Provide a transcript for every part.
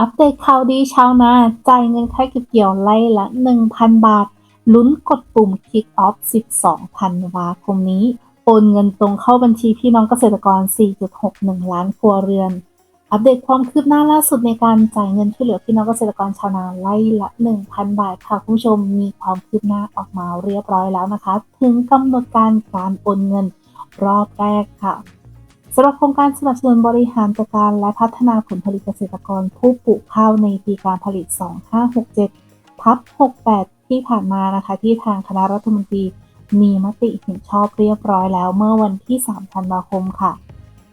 อัปเดตข่าวดีชาวนาจ่ายเงินค่าเก็บเกี่ยวไล่ละ 1,000 บาท ลุ้นกดปุ่ม Kick Off 12ธันวาคมนี้ โอนเงินตรงเข้าบัญชีพี่น้องเกษตรกร 4.61 ล้านครัวเรือน อัปเดตความคืบหน้าล่าสุดในการจ่ายเงินช่วยเหลือพี่น้องเกษตรกรชาวนาไล่ละ 1,000 บาทค่ะคุณผู้ชมมีความคืบหน้าออกมาเรียบร้อยแล้วนะคะ ถึงกำหนดการการโอนเงินรอบแรกค่ะ สำหรับโครงการสนับสนุนบริหารจัดการและพัฒนาผลผลิตเกษตรกรผู้ปลูกข้าวในปีการผลิต 2567 ทับ 68 ที่ผ่านมานะคะ ที่ทางคณะรัฐมนตรีมีมติเห็นชอบเรียบร้อยแล้วเมื่อวันที่ 3 ธันวาคมค่ะ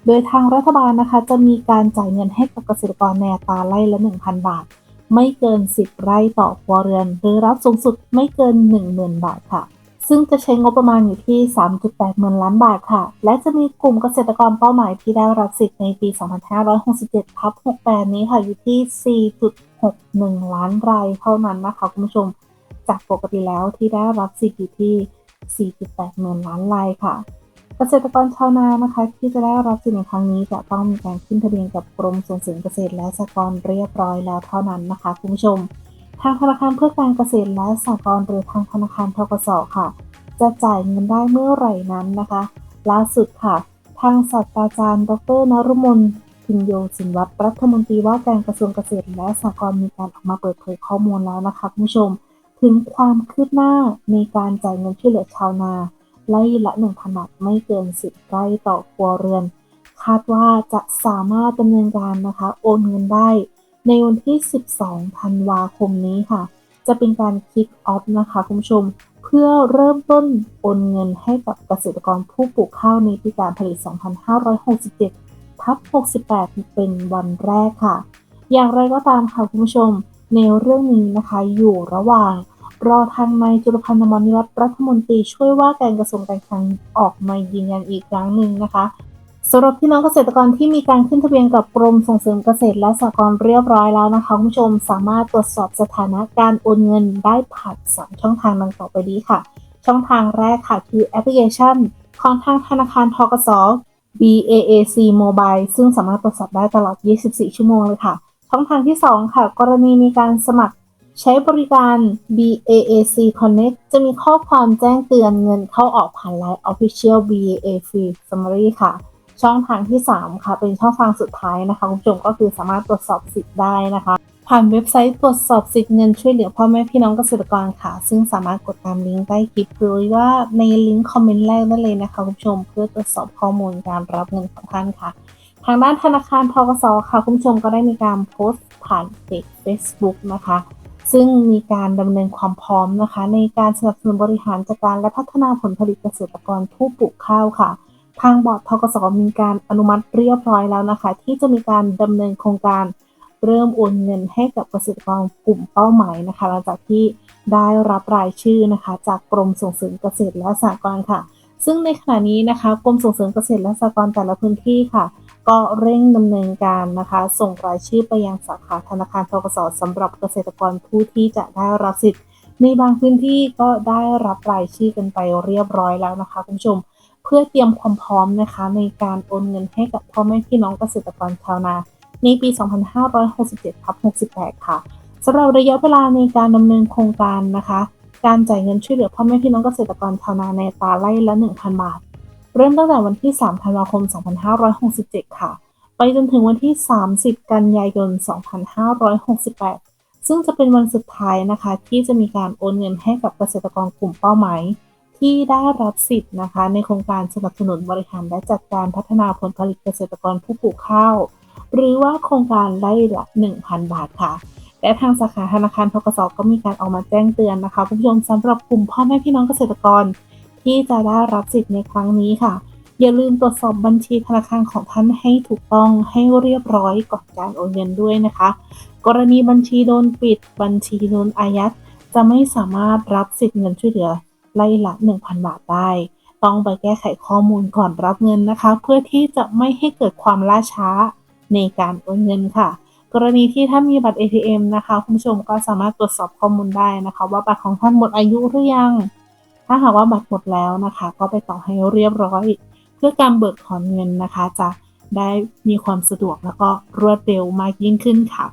โดยทางรัฐบาลนะคะจะมีการจ่ายเงินให้กับเกษตรกรในอัตราไร่ละ 1,000 บาท ไม่เกิน 10 ไร่ต่อครัวเรือน หรือรับสูงสุดไม่เกิน 10,000 บาทค่ะ ซึ่งจะใช้งบประมาณอยู่ที่ 3.8หมื่นล้านบาทค่ะ และจะมีกลุ่มเกษตรกรเป้าหมายที่ได้รับสิทธิ์ในปี 2567ทับ68 นี้ค่ะ อยู่ที่ 4.61 ล้านรายเท่านั้นนะคะคุณผู้ชม จากปกติแล้วที่ได้รับสิทธิ์อยู่ที่ 4.8หมื่นล้านรายค่ะ เกษตรกรชาวนานะคะ ที่จะได้รับสิทธิ์ในครั้งนี้จะต้องมีการขึ้นทะเบียนกับกรมส่งเสริมเกษตรและสหกรณ์เรียบร้อยแล้วเท่านั้นนะคะคุณผู้ชมทางธนาคารเพื่อการเกษตรและสหกรณ์หรือทางธนาคารทกสค่ะ จะจ่ายเงินได้เมื่อไหร่นั้นนะคะ ล่าสุดค่ะ ทางศาสตราจารย์ ดรนรุมนพินโยสินวัตรรัฐมนตรีว่าการกระทรวงเกษตรและสหกรณ์มีการออกมาเปิดเผยข้อมูลแล้วนะคะคุณผู้ชม ถึงความคืบหน้าในการจ่ายเงินช่วยเหลือชาวนาไล่ละ1,000บาทไม่เกิน10ไร่ต่อครัวเรือน คาดว่าจะสามารถดำเนินการนะคะโอนเงินได้ ในวันที่ 12 ธันวาคมนี้ค่ะ จะเป็นการคิกออฟนะคะคุณผู้ชม เพื่อเริ่มต้นโอนเงินให้กับเกษตรกรผู้ปลูกข้าวในปีการผลิต 2567 ทับ 68 เป็นวันแรกค่ะ อย่างไรก็ตามค่ะคุณผู้ชม ในเรื่องนี้นะคะอยู่ระหว่าง รอทางนายจุลพันธ์มรนิรัตรัฐมนตรีช่วยว่าการกระทรวงการคลังออกมายืนยันอีกครั้งหนึ่งนะคะ สำหรับพี่น้องเกษตรกรที่มีการขึ้นทะเบียนกับกรมส่งเสริมเกษตรและสหกรณ์เรียบร้อยแล้วนะคะคุณผู้ชมสามารถตรวจสอบสถานะการโอนเงินได้ผ่านสองช่องทางดังต่อไปนี้ค่ะ ช่องทางแรกค่ะคือแอปพลิเคชันของทางธนาคารทกส BAAC Mobile ซึ่งสามารถตรวจสอบได้ตลอด 24 ชั่วโมงเลยค่ะ ช่องทางที่ 2 ค่ะ กรณีมีการสมัครใช้บริการ BAAC Connect จะมีข้อความแจ้งเตือนเงินเข้าออกผ่าน Line Official BAA Free Summary ค่ะ ช่องทางที่ 3 ค่ะ เป็นช่องทางสุดท้ายนะคะคุณผู้ชมก็คือสามารถตรวจสอบสิทธิ์ได้นะคะ ผ่านเว็บไซต์ตรวจสอบสิทธิ์เงินช่วยเหลือพ่อแม่พี่น้องเกษตรกรค่ะ ซึ่งสามารถกดตามลิงก์ใต้คลิปหรือว่าในลิงก์คอมเมนต์แรกได้เลยนะคะคุณผู้ชมเพื่อตรวจสอบข้อมูลการรับเงินของท่านค่ะ ทางด้านธนาคารทกสค่ะคุณผู้ชมก็ได้มีการโพสต์ผ่านเพจ Facebook นะคะซึ่งมีการดำเนินความพร้อมนะคะ ในการสนับสนุนบริหารจัดการและพัฒนาผลผลิตเกษตรกรผู้ปลูกข้าวค่ะ ทางบอร์ดทกสมีการอนุมัติเรียบร้อยแล้วนะคะ ที่จะมีการดำเนินโครงการเริ่มโอนเงินให้กับเกษตรกรกลุ่มเป้าหมายนะคะหลังจากที่ได้รับรายชื่อนะคะ จากกรมส่งเสริมเกษตรและสหกรณ์ค่ะ ซึ่งในขณะนี้นะคะกรมส่งเสริมเกษตรและสหกรณ์แต่ละพื้นที่ค่ะ ก็เร่งดำเนินการนะคะ ส่งรายชื่อไปยังสาขาธนาคารทกสสำหรับเกษตรกรผู้ที่จะได้รับสิทธิ์ ในบางพื้นที่ก็ได้รับรายชื่อกันไปเรียบร้อยแล้วนะคะคุณผู้ชม เพื่อเตรียมความพร้อมนะคะ ในการโอนเงินให้กับพ่อแม่พี่น้องเกษตรกรชาวนา ในปี 2567ทับ68 ค่ะสำหรับระยะเวลาในการดำเนินโครงการนะคะ การจ่ายเงินช่วยเหลือพ่อแม่พี่น้องเกษตรกรชาวนาในตาไล่ละ 1,000 บาท เริ่มตั้งแต่วันที่ 3 ธันวาคม 2567 ค่ะ ไปจนถึงวันที่ 30 กันยายน 2568 ซึ่งจะเป็นวันสุดท้ายนะคะ ที่จะมีการโอนเงินให้กับเกษตรกรกลุ่มเป้าหมาย ที่ได้รับสิทธิ์นะคะ ในโครงการสนับสนุนบริหารและจัดการพัฒนาผลผลิตเกษตรกรผู้ปลูกข้าว หรือว่าโครงการไร่ละ 1,000 บาทค่ะ และทางสาขาธนาคารทกสก็มีการออกมาแจ้งเตือนนะคะผู้ชมสำหรับกลุ่มพ่อแม่พี่น้องเกษตรกร ที่จะได้รับสิทธิ์ในครั้งนี้ค่ะ อย่าลืมตรวจสอบบัญชีธนาคารของท่านให้ถูกต้องให้เรียบร้อยก่อนการโอนเงินด้วยนะคะ กรณีบัญชีโดนปิด บัญชีโดนอายัดจะไม่สามารถรับสิทธิ์เงินช่วยเหลือ ไล่ละ 1,000 บาทได้ ต้องไปแก้ไขข้อมูลก่อนรับเงินนะคะ เพื่อที่จะไม่ให้เกิดความล่าช้าในการโอนเงินค่ะ กรณีที่ถ้ามีบัตร ATM นะคะ คุณผู้ชมก็สามารถตรวจสอบข้อมูลได้นะคะ ว่าบัตรของท่านหมดอายุหรือยัง ถ้าหากว่าบัตรหมดแล้วนะคะ ก็ไปต่อให้เรียบร้อย เพื่อการเบิกถอนเงินนะคะ จะได้มีความสะดวกแล้วก็รวดเร็วมากยิ่งขึ้นค่ะ